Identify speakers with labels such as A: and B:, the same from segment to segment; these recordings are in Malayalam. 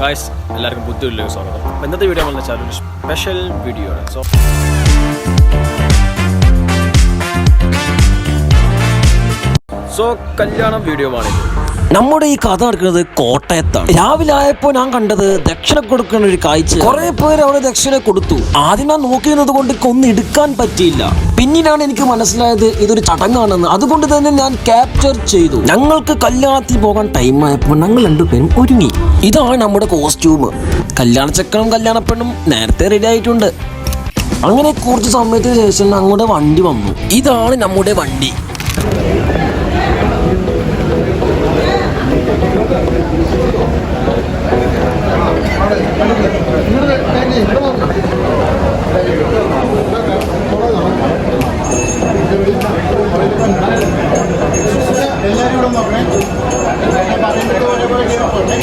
A: ഗായ്സ് എല്ലാവർക്കും ബുദ്ധിമുട്ടിലേക്ക് സ്വാഗതം അപ്പോൾ ഇന്നത്തെ വീഡിയോ എന്ന് വെച്ചാൽ ഒരു സ്പെഷ്യൽ വീഡിയോ ആണ്. സോ സോ കല്യാണം വീഡിയോ ആണിത്
B: നമ്മുടെ ഈ കഥ നടക്കുന്നത് കോട്ടയത്താണ്. രാവിലെ ആയപ്പോ ഞാൻ കണ്ടത് ദക്ഷിണ കൊടുക്കുന്ന ഒരു കാഴ്ച. കുറെ പേര് അവിടെ ദക്ഷിണ കൊടുത്തു. ആദ്യം ഞാൻ നോക്കിയിരുന്നത് കൊണ്ട് ഒന്നും എടുക്കാൻ പറ്റിയില്ല. പിന്നീടാണ് എനിക്ക് മനസ്സിലായത് ഇതൊരു ചടങ്ങാണെന്ന്. അതുകൊണ്ട് തന്നെ ഞാൻ ക്യാപ്ചർ ചെയ്തു. ഞങ്ങൾക്ക് കല്യാണത്തിൽ പോകാൻ ടൈം ആയപ്പോൾ ഞങ്ങൾ രണ്ടുപേരും ഒരുങ്ങി. ഇതാണ് നമ്മുടെ കോസ്റ്റ്യൂം കല്യാണ ചക്കനും കല്യാണപ്പെണ്ണും നേരത്തെ റെഡി ആയിട്ടുണ്ട്. അങ്ങനെ കുറച്ച് സമയത്തിന് ശേഷം ഞങ്ങളുടെ വണ്ടി വന്നു. ഇതാണ് നമ്മുടെ വണ്ടി.
C: എല്ലാവരും ഇവിടെ നോക്കണേ. പറയുന്നത് ഒരേപോലെ കേൾക്കണേ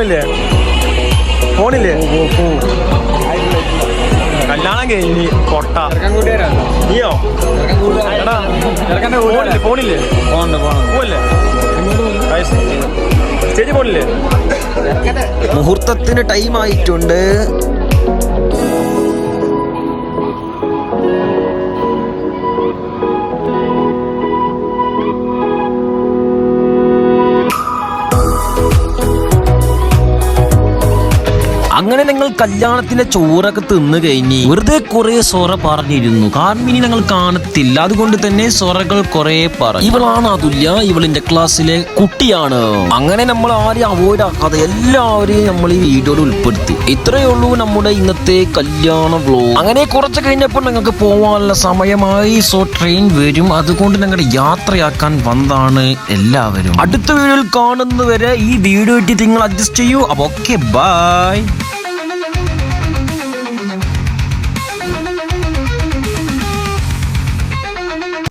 A: നിങ്ങൾ പോണില്ലേ പോണില്ലേ കല്യാണം കഴിഞ്ഞ് കൊട്ട നീയോ ഫോണില്ലേ ഫോണില്ലേ? പോവല്ലേ? സ്റ്റേജ് പോണില്ലേ?
B: മുഹൂർത്തത്തിന് ടൈം ആയിട്ടുണ്ട്. അങ്ങനെ ഞങ്ങൾ കല്യാണത്തിന്റെ ചോറൊക്കെ തിന്നു കഴിഞ്ഞ് വെറുതെ കുറെ സൊറ പറഞ്ഞിരുന്നു. ഇനി ഞങ്ങൾ കാണത്തില്ല. അതുകൊണ്ട് തന്നെ സൊറകൾ കുറെ പറഞ്ഞു. ഇവളാണ് അതുല്യ. ഇവളിന്റെ ക്ലാസ്സിലെ കുട്ടിയാണ്. അങ്ങനെ നമ്മൾ ആരെയും അവോയ്ഡ് ആക്കാതെ എല്ലാവരെയും നമ്മൾ ഈ വീഡിയോയിൽ ഉൾപ്പെടുത്തി. ഇത്രയേ ഉള്ളൂ നമ്മുടെ ഇന്നത്തെ കല്യാണ വ്ലോഗ് അങ്ങനെ കുറച്ച് കഴിഞ്ഞപ്പോൾ ഞങ്ങൾക്ക് പോവാനുള്ള സമയമായി. സോ ട്രെയിൻ വരും. അതുകൊണ്ട് ഞങ്ങളുടെ യാത്രയാക്കാൻ വന്നതാണ് എല്ലാവരും. അടുത്ത വീഡിയോയിൽ കാണുന്നവരെ ഈ വീഡിയോ ഇട്ട് നിങ്ങൾ അഡ്ജസ്റ്റ് ചെയ്യൂ. അപ്പൊ ഓക്കെ ബൈ